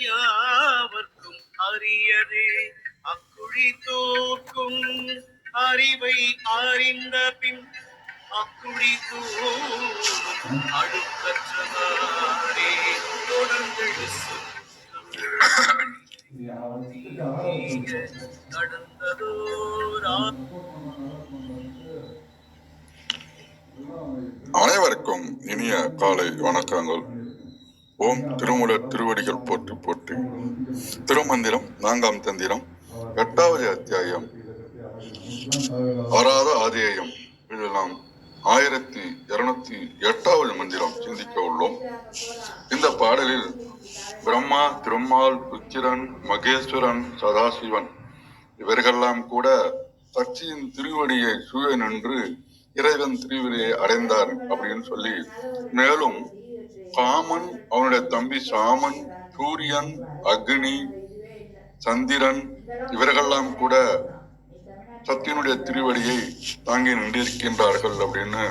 யாவர்க்கும் அரியதே அக்குழி தோக்கும் அறிவை அறிந்த பின் அக்குழி தோக்கும் அடுக்கற்றதாரே. தொடர்ந்து அனைவருக்கும் இனிய காலை வணக்கங்கள். ஓம் திருமூலர் திருவடிகள் போற்றி போற்றி. திருமந்திரம் நான்காம் தந்திரம் எட்டாவது அத்தியாயம். ஆறாவது ஆதேயம் இதில் நாம் ஆயிரத்தி இருநூத்தி எட்டாவது மந்திரம் சிந்திக்க உள்ளோம். இந்த பாடலில் பிரம்மா திருமால் ருச்சிரன் மகேஸ்வரன் சதாசிவன் இவர்களெல்லாம் கூட சச்சியின் திருவடியை சூழ நின்று இறைவன் திருவடியை அடைந்தார் அப்படின்னு சொல்லி மேலும் காமன் அவனுடைய தம்பி சாமன் சூரியன் அக்னி சந்திரன் இவர்களெல்லாம் கூட சத்தியனுடைய திருவடியை தாங்கி நின்றிருக்கின்றார்கள் அப்படின்னு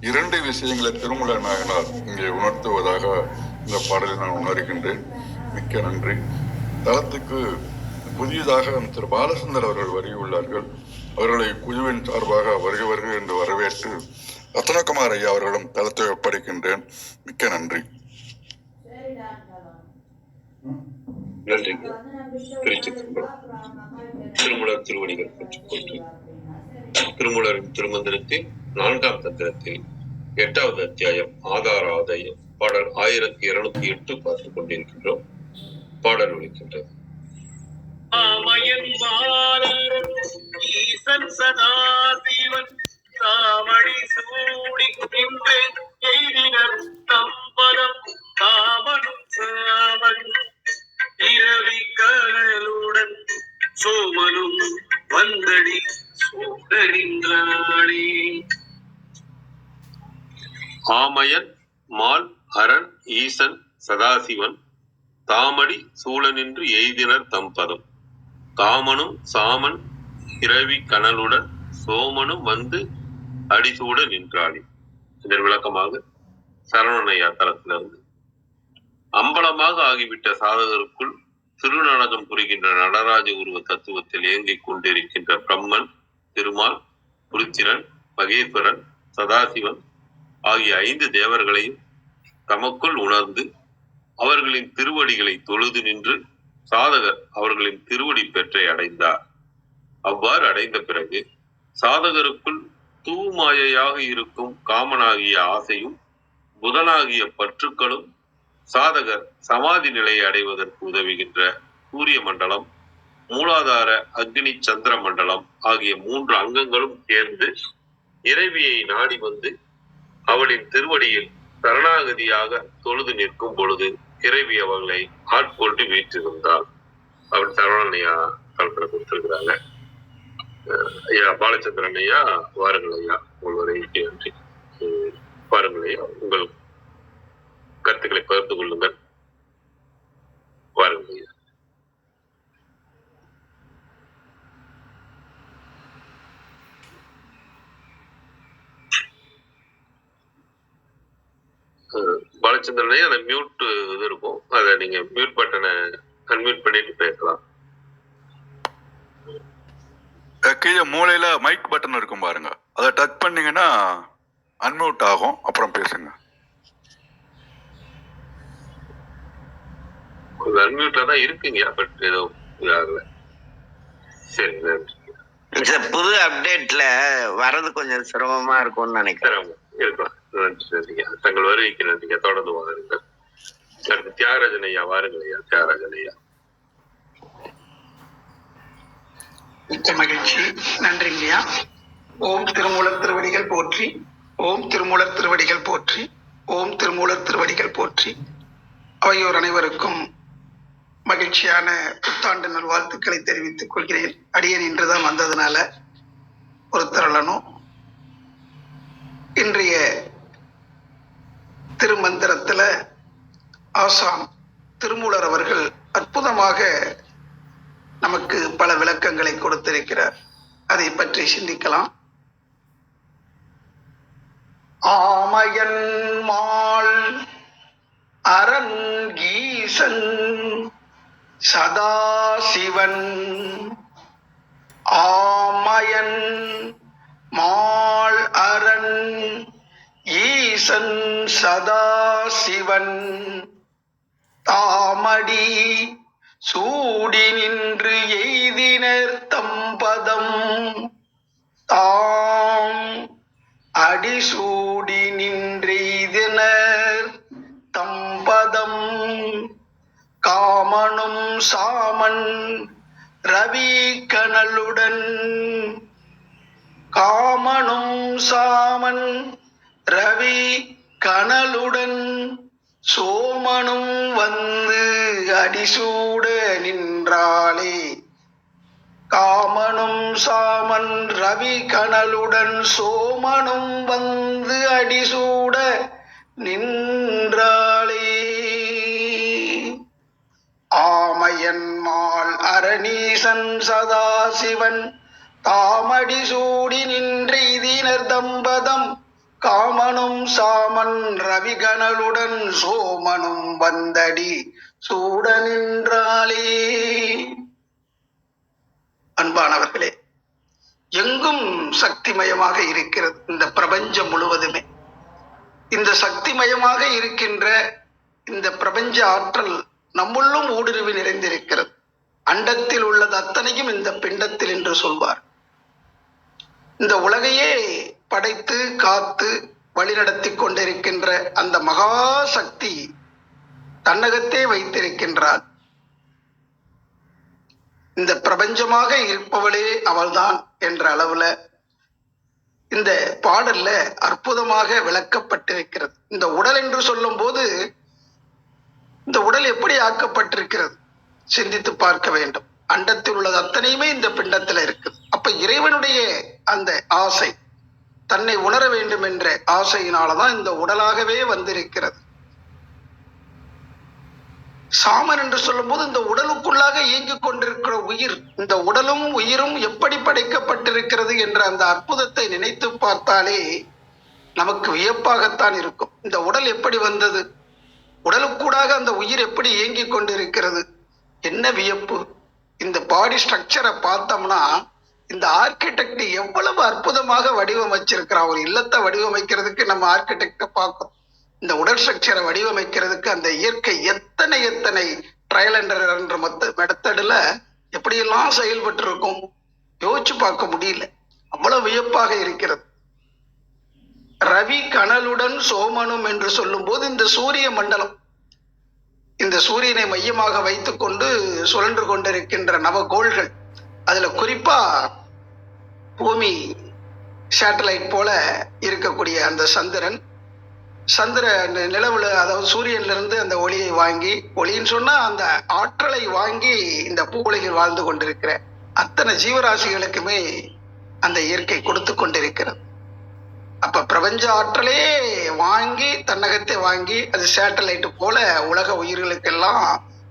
இரண்டு விஷயங்களை திருமல நாயனார் இங்கே உணர்த்துவதாக இந்த பாடலை நான் உணர்கின்றேன். மிக்க நன்றி. தளத்துக்கு புதியதாக திரு பாலசுந்தர் அவர்கள் வருகியுள்ளார்கள் அவர்களை குழுவின் சார்பாக வருக வருக என்று வரவேற்று ரத்னகுமார் ஐயா அவர்களும் தளத்தை ஒப்படைக்கின்றேன். மிக்க நன்றி. திருச்சிற்றம்பலம். திருமுலர் திருவடிகள் போற்றி போற்றி திருமுலரின் திருமந்திரத்தில் நான்காம் தந்திரத்தில் எட்டாவது அத்தியாயம் ஆதார ஆதாயம் பாடல் ஆயிரத்தி இருநூத்தி எட்டு பார்த்துக் கொண்டிருக்கின்றோம். பாடல் ஒழிக்கின்றது மாமயன் மாலரன் ஈசன் தாமடி சூடி நின்று எய்தினர் தம்பதம் காமனும் சாமன் இரவி கடலுடன் சோமனும் வந்தடி சோதரின்றானே ஆமையன் மால் அரண் ஈசன் சதாசிவன் தாமடி சூழனின்று எய்தினர் தம்பதம் காமனும் சாமன் இரவி கனலுடன் சோமனும் வந்து அடிசூட நின்றாளி. இதன் விளக்கமாக சரவணையா தளத்திலிருந்து. அம்பலமாக ஆகிவிட்ட சாதகருக்குள் திருநாடகம் புரிகின்ற நடராஜ உருவ தத்துவத்தில் இயங்கிக் கொண்டிருக்கின்ற பிரம்மன் திருமால் புருச்சிரன் மகேஸ்வரன் சதாசிவன் ஆகிய ஐந்து தேவர்களையும் தமக்குள் உணர்ந்து அவர்களின் திருவடிகளை தொழுது நின்று சாதகர் அவர்களின் திருவடி பெற்றை அடைந்தார். அவ்வாறு அடைந்த பிறகு சாதகருக்குள் தூமாயையாக இருக்கும் காமனாகிய ஆசையும் புதனாகிய பற்றுக்களும் சாதகர் சமாதி நிலையை அடைவதற்கு உதவுகின்ற சூரிய மண்டலம் மூலாதார அக்னி சந்திர மண்டலம் ஆகிய மூன்று அங்கங்களும் சேர்ந்து இறைவியை நாடி வந்து அவளின் திருவடியில் சரணாகதியாக தொழுது நிற்கும் பொழுது இறைவி அவர்களை ஆட்கொண்டு வீற்றிருந்தாள். அவள் சரவணையா கல்பனை கொடுத்திருக்கிறாங்க. ஐயா பாலச்சந்திரன் ஐயா வாருங்கள் ஐயா. உங்கள் நன்றி. உம் வாருங்கள் ஐயா உங்கள் கருத்துக்களை பகிர்ந்து கொள்ளுங்கள். வாருங்கள் ஐயா. அஹ் பாலச்சந்திரன் ஐயா அந்த மியூட் இது இருக்கும். அதை நீங்க மியூட் பட்டனை அன்மியூட் பண்ணிட்டு பேசலாம். கீழே மூலையில மைக் பட்டன் இருக்கும் பாருங்க. அதை டச் பண்ணீங்கன்னா அன்மியூட் ஆகும். அப்புறம் பேசுங்க. கொஞ்சம் அன்மியூட்ல தான் இருக்குங்க. பட் ஏதோ இதாகல சரி புது அப்டேட்ல வர்றது கொஞ்சம் சிரமமா இருக்கும்னு நினைக்கிறேன். தங்கள் வருகைக்கு நன்றிங்க. தொடர்ந்து வாருங்கள். அடுத்து தியாகராஜன் ஐயா வாருங்கள் ஐயா. தியாகராஜன் ஐயா. மிக்க மகிழ்ச்சி. நன்றிங்கய்யா ஓம் திருமூலர் திருவடிகள் போற்றி. ஓம் திருமூலர் திருவடிகள் போற்றி. ஓம் திருமூலர் திருவடிகள் போற்றி. அவையோர் அனைவருக்கும் மகிழ்ச்சியான புத்தாண்டு நல்வாழ்த்துக்களை தெரிவித்துக் கொள்கிறேன். அடியன் இன்றுதான் வந்ததுனால பொறுத்தரலனும் இன்றைய திருமந்திரத்துல ஆசாம் திருமூலர் அவர்கள் அற்புதமாக நமக்கு பல விளக்கங்களை கொடுத்திருக்கிறார். அதை பற்றி சிந்திக்கலாம். ஆமையன் மால் அரண் ஈசன் சதாசிவன். ஆமயன் மால் அரண் ஈசன் சதாசிவன். தாமடி சூடி நின்று எய்தினர் தம்பதம். தாம் அடிசூடி நின்றெய்தினர் தம்பதம். காமனும் சாமன் ரவி கனலுடன். காமனும் சாமன் ரவி கனலுடன். சோமனும் வந்து அடிசூட நின்றாளே. காமனும் சாமன் ரவி கனலுடன் சோமனும் வந்து அடிசூட நின்றாளே. ஆமையன்மாள் அரணீசன் சதாசிவன் தாமடி சூடி நின்று இதீனர் தம்பதம் காமனும் சாமன் ரவிகனலுடன் சோமனும் வந்தடி சூட நின்றாளே. அன்பானவர்களே எங்கும் சக்திமயமாக இருக்கிறது இந்த பிரபஞ்சம் முழுவதுமே. இந்த சக்திமயமாக இருக்கின்ற இந்த பிரபஞ்ச ஆற்றல் நம்முள்ளும் ஊடுருவி நிறைந்திருக்கிறது. அண்டத்தில் உள்ளது அத்தனையும் இந்த பிண்டத்தில் என்று சொல்வார். இந்த உலகையே படைத்து காத்து வழிநடத்தி கொண்டிருக்கின்ற அந்த மகா சக்தி தன்னகத்தே வைத்திருக்கின்றார் இந்த பிரபஞ்சமாக இருப்பவளே அவள்தான் என்ற அளவுல இந்த பாடல்ல அற்புதமாக விளக்கப்பட்டிருக்கிறது. இந்த உடல் என்று சொல்லும் போது இந்த உடல் எப்படி ஆக்கப்பட்டிருக்கிறது? சிந்தித்து பார்க்க வேண்டும். அண்டத்தில் உள்ளது அத்தனையுமே இந்த பிண்டத்துல இருக்குது. அப்ப இறைவனுடைய அந்த ஆசை தன்னை உணர வேண்டும் என்ற ஆசையினாலதான் இந்த உடலாகவே வந்திருக்கிறது. சாமன் என்று சொல்லும்போது இந்த உடலுக்குள்ளாக இயங்கிக் கொண்டிருக்கிற உயிர் இந்த உடலும் உயிரும் எப்படி படைக்கப்பட்டிருக்கிறது என்ற அந்த அற்புதத்தை நினைத்து பார்த்தாலே நமக்கு வியப்பாகத்தான் இருக்கும். இந்த உடல் எப்படி வந்தது? உடலுக்கூடாக அந்த உயிர் எப்படி இயங்கிக் கொண்டிருக்கிறது? என்ன வியப்பு? இந்த பாடி ஸ்ட்ரக்சரை பார்த்தோம்னா இந்த ஆர்கிடெக்ட் எவ்வளவு அற்புதமாக வடிவமைச்சிருக்கிறான் ஒரு இல்லத்தை வடிவமைக்கிறதுக்கு நம்ம ஆர்கிடெக்ட பார்க்கிறோம். இந்த உடல் ஸ்ட்ரக்சரை வடிவமைக்கிறதுக்கு அந்த இயற்கை எத்தனை எத்தனை ட்ரையல் என்ற மெத்தடில் எப்படியெல்லாம் செயல்பட்டு இருக்கும் யோசிச்சு பார்க்க முடியல. அவ்வளவு வியப்பாக இருக்கிறது. ரவி கனலுடன் சோமனும் என்று சொல்லும்போது இந்த சூரிய மண்டலம் இந்த சூரியனை மையமாக வைத்துக்கொண்டு சுழன்று கொண்டிருக்கின்ற நவகோள்கள் அதுல குறிப்பா பூமி சேட்டலைட் போல இருக்கக்கூடிய அந்த சந்திரன் சந்திர நிலவுல அதாவது சூரியன்ல இருந்து அந்த ஒளியை வாங்கி ஒளின்னு சொன்னா அந்த ஆற்றலை வாங்கி இந்த பூவுலகில் வாழ்ந்து கொண்டிருக்கிற அத்தனை ஜீவராசிகளுக்குமே அந்த இயற்கை கொடுத்து கொண்டிருக்கிறது. அப்ப பிரபஞ்ச ஆற்றலே வாங்கி தன்னகத்தை வாங்கி அது சேட்டலைட் போல உலக உயிர்களுக்கெல்லாம்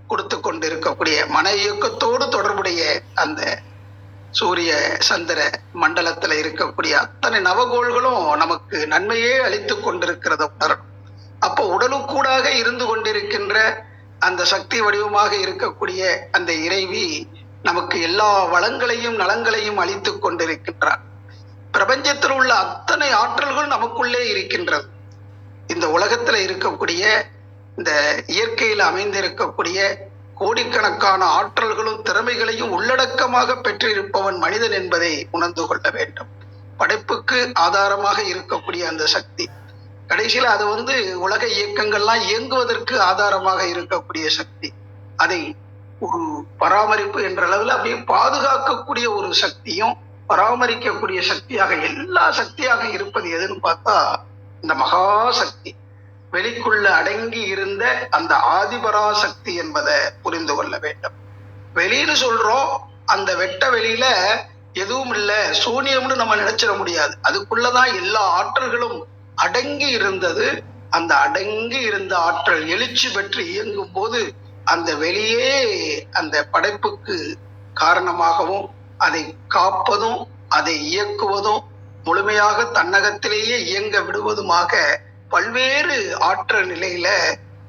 கொடுத்து கொண்டு இருக்கக்கூடிய மன இயக்கத்தோடு தொடர்புடைய அந்த சூரிய சந்திர மண்டலத்துல இருக்கக்கூடிய அத்தனை நவகோள்களும் நமக்கு நன்மையே அளித்து கொண்டிருக்கிறத உணரணும். அப்போ உடலுக்கூடாக இருந்து கொண்டிருக்கின்ற அந்த சக்தி வடிவமாக இருக்கக்கூடிய அந்த இறைவி நமக்கு எல்லா வளங்களையும் நலங்களையும் அளித்து கொண்டிருக்கின்றார் பிரபஞ்சத்தில் உள்ள அத்தனை ஆற்றல்கள் நமக்குள்ளே இருக்கின்றது. இந்த உலகத்துல இருக்கக்கூடிய இந்த இயற்கையில் அமைந்திருக்கக்கூடிய கோடிக்கணக்கான ஆற்றல்களும் திறமைகளையும் உள்ளடக்கமாக பெற்றிருப்பவன் மனிதன் என்பதை உணர்ந்து கொள்ள வேண்டும். படைப்புக்கு ஆதாரமாக இருக்கக்கூடிய அந்த சக்தி. கடைசியில அது வந்து உலக இயக்கங்கள்லாம் இயங்குவதற்கு ஆதாரமாக இருக்கக்கூடிய சக்தி. அதை ஒரு பராமரிப்பு என்ற அளவில் அப்படியே பாதுகாக்கக்கூடிய ஒரு சக்தியும் பராமரிக்கக்கூடிய சக்தியாக எல்லா சக்தியாக இருப்பது எதுன்னு பார்த்தா இந்த மகா சக்தி. வெளிக்குள்ள அடங்கி இருந்த அந்த ஆதிபராசக்தி என்பதை புரிந்து கொள்ள வேண்டும். வெளின்னு சொல்றோம் அந்த வெட்ட வெளியில எதுவும் இல்லை சூனியம்னு நம்ம நினைச்சிட முடியாது. அதுக்குள்ளதான் எல்லா ஆற்றல்களும் அடங்கி இருந்தது. அந்த அடங்கி இருந்த ஆற்றல் எழுச்சி பெற்று இயங்கும் போது அந்த வெளியே அந்த படைப்புக்கு காரணமாகவும் அதை காப்பதும் அதை இயக்குவதும் முழுமையாக தன்னகத்திலேயே இயங்க விடுவதுமாக பல்வேறு ஆற்றல் நிலையில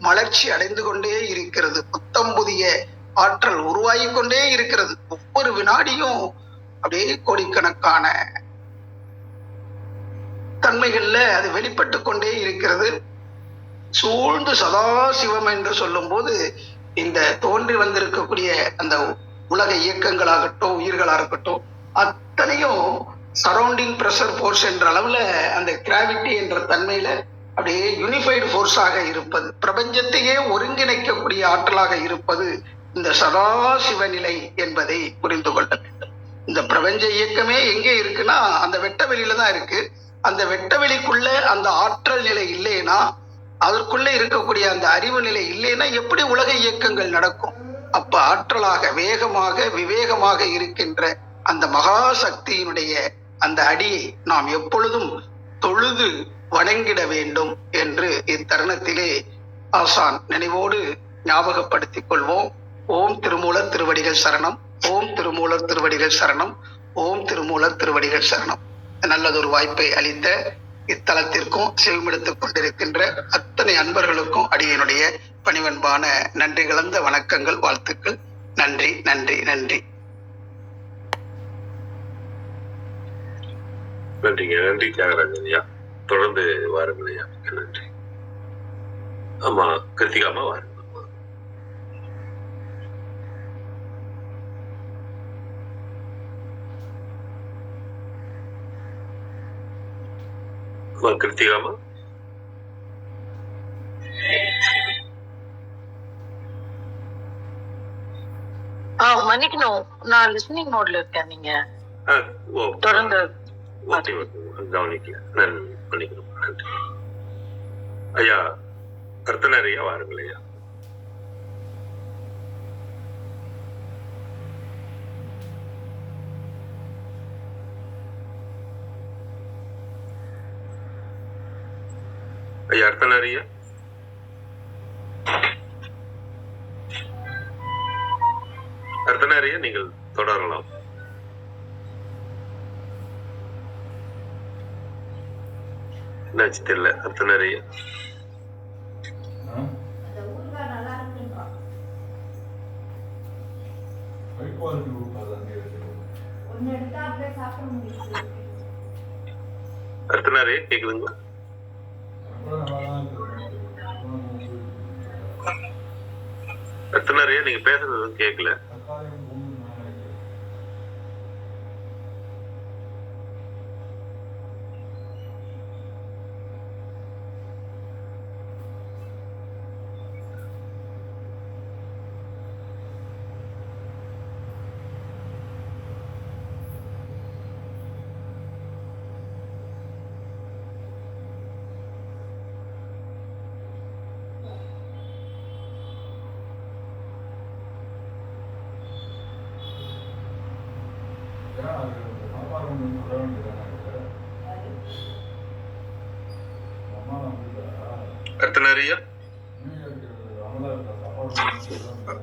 மலர்ச்சி அடைந்து கொண்டே இருக்கிறது. புத்தம் புதிய ஆற்றல் உருவாகி கொண்டே இருக்கிறது. ஒவ்வொரு வினாடியும் அப்படியே கோடிக்கணக்கான தன்மைகள்ல அது வெளிப்பட்டு கொண்டே இருக்கிறது. சூழ்ந்து சதா சிவம் என்று சொல்லும் போது இந்த தோன்றி வந்திருக்கக்கூடிய அந்த உலக இயக்கங்களாகட்டும் உயிர்களாக இருக்கட்டும் அத்தனையும் சரௌண்டிங் ப்ரெஷர் ஃபோர்ஸ் என்ற அளவுல அந்த கிராவிட்டி என்ற தன்மையில அப்படியே யூனிஃபைடு ஃபோர்ஸாக இருப்பது பிரபஞ்சத்தையே ஒருங்கிணைக்கக்கூடிய ஆற்றலாக இருப்பது இந்த சதாசிவ நிலை என்பதை புரிந்து கொள்ள வேண்டும். இந்த பிரபஞ்ச இயக்கமே எங்கே இருக்குன்னா அந்த வெட்ட வெளியில தான் இருக்கு. அந்த வெட்ட வெளிக்குள்ள அந்த ஆற்றல் நிலை இல்லைன்னா அதற்குள்ள இருக்கக்கூடிய அந்த அறிவு நிலை இல்லைன்னா எப்படி உலக இயக்கங்கள் நடக்கும்? அப்ப ஆற்றலாக வேகமாக விவேகமாக இருக்கின்ற அந்த மகாசக்தியினுடைய அந்த அடியை நாம் எப்பொழுதும் தொழுது வணங்கிட வேண்டும் என்று இத்தருணத்திலே ஆசான் நினைவோடு ஞாபகப்படுத்திக் கொள்வோம். ஓம் திருமூலர் திருவடிகள் சரணம். ஓம் திருமூலர் திருவடிகள் சரணம். ஓம் திருமூலர் திருவடிகள் சரணம். நல்லதொரு வாய்ப்பை அளித்த இத்தலத்திற்கும் செவிமெடுத்துக் கொண்டிருக்கின்ற அத்தனை அன்பர்களுக்கும் அடியனுடைய பணிவன்பான நன்றி கலந்த வணக்கங்கள் வாழ்த்துக்கள். நன்றி நன்றி நன்றி. நன்றிங்க நன்றி தியாகராஜன் ஐயா. தொடர்ந்து வாருங்கள் ஐயா. மிக்க நன்றி. ஆமா கிருத்திகாமா வாருங்க. அம்மா கிருத்திகாமா மன்னிக்கணும். நான் லிஸ்னிங் மோட்ல இருக்கேன் நீங்க. தொடர்ந்து ஓகே ஓகே கவனிக்கல. நன்றி பண்ணிக்கிறோம் நன்றி. ஐயா கர்த்தனர் ஐயா வாருங்கள் ஐயா. ஐயா அர்த்தனர் ஐயா அர்த்தனர் ஐயா நீங்கள் தொடரலாம். என்னாச்சு தெரியல. அர்த்தனர் ஐயா அர்த்தனர் கேக்குதுங்களா? அர்த்தனர் நீங்க பேசுறது எதுவும் கேட்கல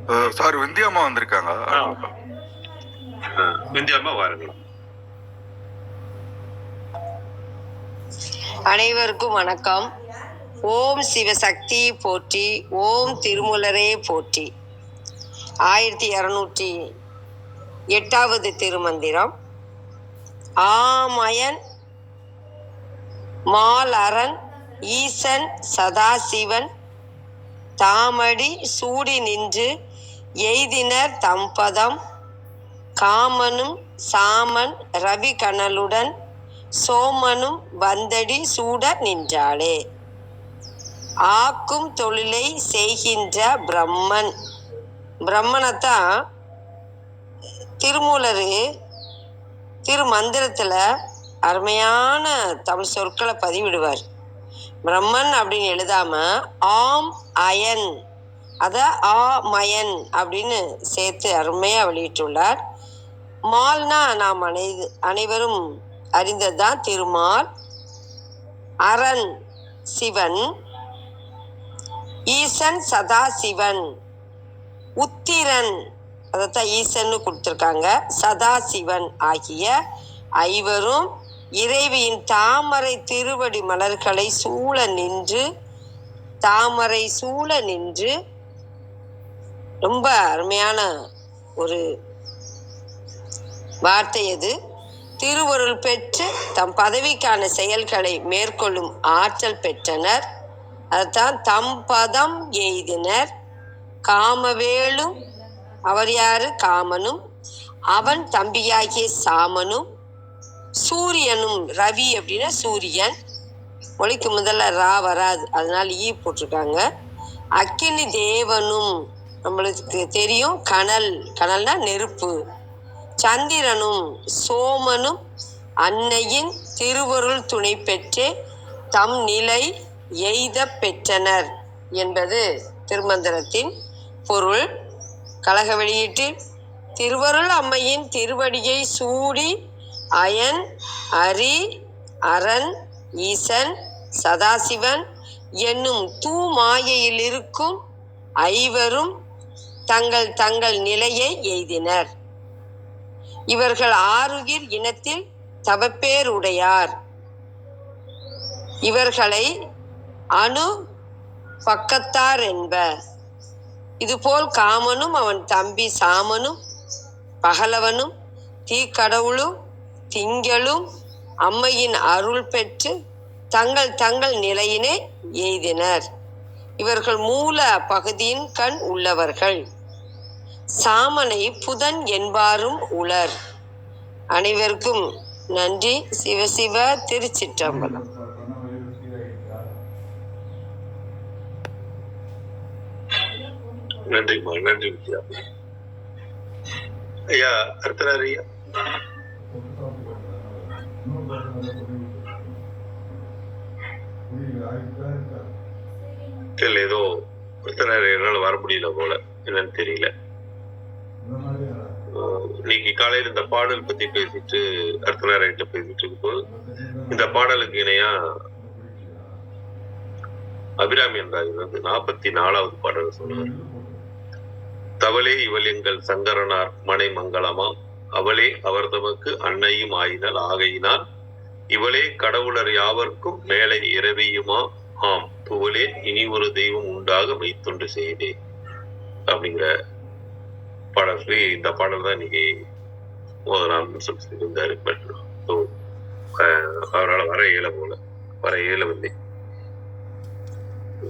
அஹ் சார் விந்தியாமா வந்திருக்காங்க. ஆ, விந்தியாம்மா வாருங்கள் அனைவருக்கும் வணக்கம். ஓம் சிவசக்தி போற்றி ஓம் திருமூலரே போற்றி. ஆயிரத்தி இரநூற்றி எட்டாவது திருமந்திரம். ஆமயன் மாலரன் ஈசன் சதாசிவன் தாமடி சூடி நின்று எய்தினர் தம்பதம். காமனும் சாமன் ரவி கணலுடன் சோமனும் வந்தடி சூட நின்றாளே. ஆக்கும் தொழிலை செய்கின்ற பிரம்மன். பிரம்மனைத்தான் திருமூலர் திருமந்திரத்தில் அருமையான தம் சொற்களை பதிவிடுவார். பிரம்மன் அப்படின்னு எழுதாம ஆம் அயன். அத ஆ மயன் அப்படின்னு சேர்த்து அருமையாக வெளியிட்டுள்ளார். மால்னா நாம் அனை அனைவரும் அறிந்ததுதான் திருமால். அரண் சிவன். ஈசன் சதா சிவன். உத்திரன் அதைத்தான் ஈசன்னு கொடுத்துருக்காங்க. சதா சிவன் ஆகிய ஐவரும் இறைவியின் தாமரை திருவடி மலர்களை சூழ நின்று தாமரை சூழ நின்று ரொம்ப அருமையான ஒரு வார்த்தை அது. திருவருள் பெற்று தம் பதவிக்கான செயல்களை மேற்கொள்ளும் ஆற்றல் பெற்றனர். அதுதான் தம் பதம் எய்தினர். காமவேலும் அவர் யாரு? காமனும். அவன் தம்பியாகிய சாமனும். சூரியனும் ரவி அப்படின்னா சூரியன். ஒளிக்கு முதல்ல ரா வராது. அதனால ஈ போட்டிருக்காங்க. அக்கினி தேவனும் நம்மளுக்கு தெரியும். கனல் கனல்னா நெருப்பு. சந்திரனும் சோமனும் அன்னையின் திருவருள் துணை பெற்றே தம் நிலை எய்த பெற்றனர் என்பது திருமந்திரத்தின் பொருள். கழக வெளியீட்டில் திருவருள் அம்மையின் திருவடியை சூடி அயன் அரி அரண் ஈசன் சதாசிவன் என்னும் தூமாயையில் இருக்கும் ஐவரும் தங்கள் தங்கள் நிலையை எய்தினர். இவர்கள் ஆறுகிர் இனத்தில் தவப்பேருடையார் இவர்களை அணு பக்கத்தார் என்ப. இதுபோல் காமனும் அவன் தம்பி சாமனும் பகலவனும் தீக்கடவுளும் திங்களும் அம்மையின் அருள் பெற்று தங்கள் தங்கள் நிலையினை எய்தினர். இவர்கள் மூல பகுதியின் கண் உள்ளவர்கள். சாமனை புதன் என்பாரும் உளர். அனைவருக்கும் நன்றி. சிவசிவ திருச்சிற்றம்பலம். நன்றிம்மா நன்றி ஐயா அர்த்தனார் ஐயா. ஏதோ அர்த்தனார் என்னால வர முடியல போல. என்னன்னு தெரியல. இன்னைக்கு காலையில இந்த பாடல் பத்தி பேசிட்டு அர்த்தனார் கிட்ட பேசிட்டு இருக்கும்போது இந்த பாடலுக்கு இணையா அபிராமி என்றார் வந்து நாற்பத்தி நாலாவது பாடல் சொல்லுவார். தவளே இவள் எங்கள் சங்கரனார் மனை மங்களமாம் அவளே அவர் தமக்கு அன்னையும் ஆயினால் ஆகையினால் இவளே கடவுளர் யாவர்க்கும் மேலே இரவியுமா ஆம் புவளே இனி ஒரு தெய்வம் உண்டாக மெய்த்தொண்டு செய்தே. அப்படிங்கிற பாடல் இந்த பாடல் தான் இன்னைக்கு முதலாம் சொல்லியிருந்தாரு பட் அவரால் வர இயல போல வர இயலவில்லை.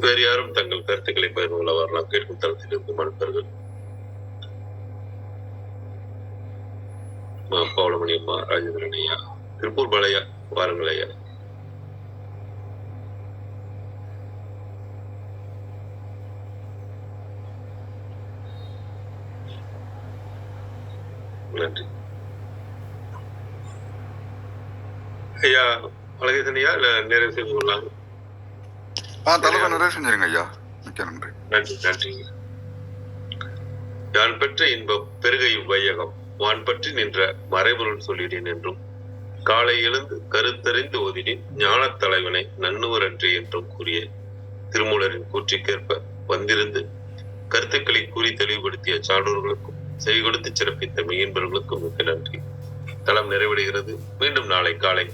வேறு யாரும் தங்கள் கருத்துக்களை பகிர்ந்து கொள்ள வரலாம். கேட்கும் தளத்தில் இருக்கும் பவுளமணி அம்மா ராஜேந்திரன் ஐயா திருப்பூர் பாலையா வாருங்கள் ஐயா நன்றி. ஐயா அழகேசன் ஐயா இல்ல நிறைவு செய்து கொள்ளலாம்? ஆ தலைவர் நிறைவு செஞ்சிருங்க ஐயா. மிக்க நன்றி. நன்றி நன்றி யான் பெற்ற இன்பம் பெருக இவ்வையகம் வான் பற்றி நின்ற மறைபொருள் சொல்லினேன் என்றும் காலை எழுந்து கருத்தறிந்து ஓதினேன் ஞானத் தலைவனை நன்னுவரன்று என்றும் கூறிய திருமூலரின் கூற்றிக்கேற்ப வந்திருந்து கருத்துக்களை கூறி தெளிவுபடுத்திய சான்றோர்களுக்கும் செய்கொடுத்து சிறப்பித்த மெய்யன்பர்களுக்கும் மிக்க நன்றி. தளம் நிறைவடைகிறது. மீண்டும் நாளை காலை